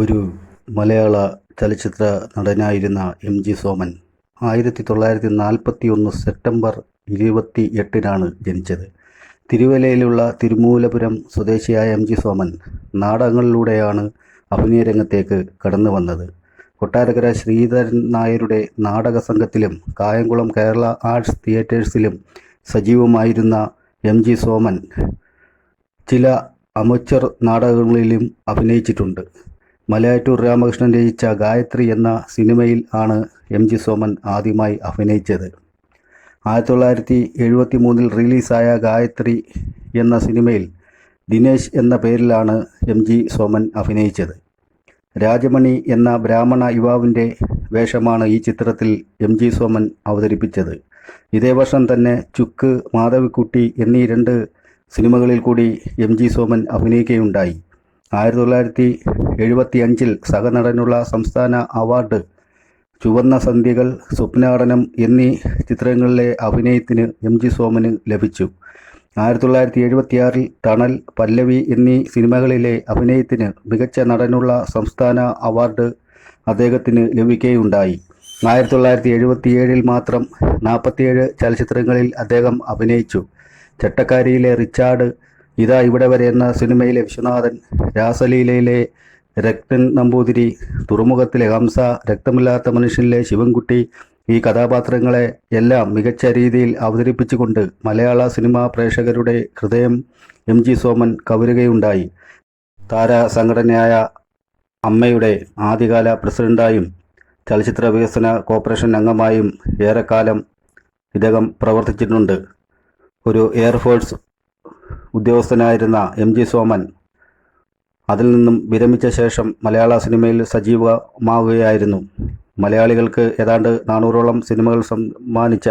ഒരു മലയാള ചലച്ചിത്ര നടനായിരുന്ന M G Soman ആയിരത്തി തൊള്ളായിരത്തി നാൽപ്പത്തി ഒന്ന് സെപ്റ്റംബർ ഇരുപത്തി എട്ടിനാണ് ജനിച്ചത്. തിരുവല്ലയിലുള്ള തിരുമൂലപുരം സ്വദേശിയായ എം ജി സോമൻ നാടകങ്ങളിലൂടെയാണ് അഭിനയ രംഗത്തേക്ക് കടന്നു വന്നത്. കൊട്ടാരക്കര ശ്രീധരൻ നായരുടെ നാടക സംഘത്തിലും കായംകുളം കേരള ആർട്സ് തിയേറ്റേഴ്സിലും സജീവമായിരുന്ന എം ജി സോമൻ ചില അമച്ചർ നാടകങ്ങളിലും അഭിനയിച്ചിട്ടുണ്ട്. മലയാറ്റൂർ രാമകൃഷ്ണൻ രചിച്ച ഗായത്രി എന്ന സിനിമയിൽ ആണ് എം ജി സോമൻ ആദ്യമായി അഭിനയിച്ചത്. ആയിരത്തി തൊള്ളായിരത്തി എഴുപത്തി മൂന്നിൽ റിലീസായ ഗായത്രി എന്ന സിനിമയിൽ ദിനേശ് എന്ന പേരിലാണ് എം ജി സോമൻ അഭിനയിച്ചത്. രാജമണി എന്ന ബ്രാഹ്മണ യുവാവിന്റെ വേഷമാണ് ഈ ചിത്രത്തിൽ എം ജി സോമൻ അവതരിപ്പിച്ചത്. ഇതേ വർഷം തന്നെ ചുക്ക് മാധവിക്കുട്ടി എന്നീ രണ്ട് സിനിമകളിൽ കൂടി എം ജി സോമൻ അഭിനയിക്കുകയുണ്ടായി. ആയിരത്തി തൊള്ളായിരത്തി എഴുപത്തി അഞ്ചിൽ സഹനടനുള്ള സംസ്ഥാന അവാർഡ് ചുവന്ന സന്ധികൾ സ്വപ്നാടനം എന്നീ ചിത്രങ്ങളിലെ അഭിനയത്തിന് എം ജി സോമന് ലഭിച്ചു. ആയിരത്തി തൊള്ളായിരത്തി എഴുപത്തിയാറിൽ തണൽ പല്ലവി എന്നീ സിനിമകളിലെ അഭിനയത്തിന് മികച്ച നടനുള്ള സംസ്ഥാന അവാർഡ് അദ്ദേഹത്തിന് ലഭിക്കുകയുണ്ടായി. ആയിരത്തി തൊള്ളായിരത്തി എഴുപത്തിയേഴിൽ മാത്രം നാൽപ്പത്തിയേഴ് ചലച്ചിത്രങ്ങളിൽ അദ്ദേഹം അഭിനയിച്ചു. ചട്ടക്കാരിയിലെ റിച്ചാർഡ് ഇതാ ഇവിടെ വരെ എന്ന സിനിമയിലെ വിശ്വനാഥൻ രാസലീലയിലെ രക്തൻ നമ്പൂതിരി തുറമുഖത്തിലെ ഹംസ രക്തമില്ലാത്ത മനുഷ്യനിലെ ശിവൻകുട്ടി ഈ കഥാപാത്രങ്ങളെ എല്ലാം മികച്ച രീതിയിൽ അവതരിപ്പിച്ചുകൊണ്ട് മലയാള സിനിമാ പ്രേക്ഷകരുടെ ഹൃദയം എം ജി സോമൻ കവരുകയുണ്ടായി. താര സംഘടനയായ അമ്മയുടെ ആദ്യകാല പ്രസിഡന്റായും ചലച്ചിത്ര വികസന കോർപ്പറേഷൻ അംഗമായും ഏറെക്കാലം ഇദ്ദേഹം പ്രവർത്തിച്ചിട്ടുണ്ട്. ഒരു എയർഫോഴ്സ് ഉദ്യോഗസ്ഥനായിരുന്ന എം ജി സോമൻ അതിൽ നിന്നും വിരമിച്ച ശേഷം മലയാള സിനിമയിൽ സജീവമാവുകയായിരുന്നു. മലയാളികൾക്ക് ഏതാണ്ട് നാനൂറോളം സിനിമകൾ സമ്മാനിച്ച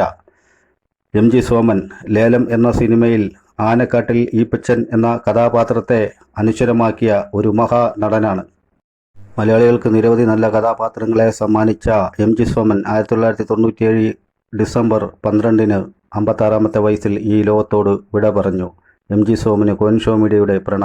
എം ജി സോമൻ ലേലം എന്ന സിനിമയിൽ ആനക്കാട്ടിൽ ഈപ്പച്ചൻ എന്ന കഥാപാത്രത്തെ അനുശ്വരമാക്കിയ ഒരു മഹാ നടനാണ്. മലയാളികൾക്ക് നിരവധി നല്ല കഥാപാത്രങ്ങളെ സമ്മാനിച്ച എം ജി സോമൻ ആയിരത്തി തൊള്ളായിരത്തി തൊണ്ണൂറ്റിയേഴ് ഡിസംബർ പന്ത്രണ്ടിന് അമ്പത്താറാമത്തെ വയസ്സിൽ ഈ ലോകത്തോട് വിട പറഞ്ഞു. എം ജി സോമന് കോൻഷോ മീഡിയയുടെ പ്രണാമം.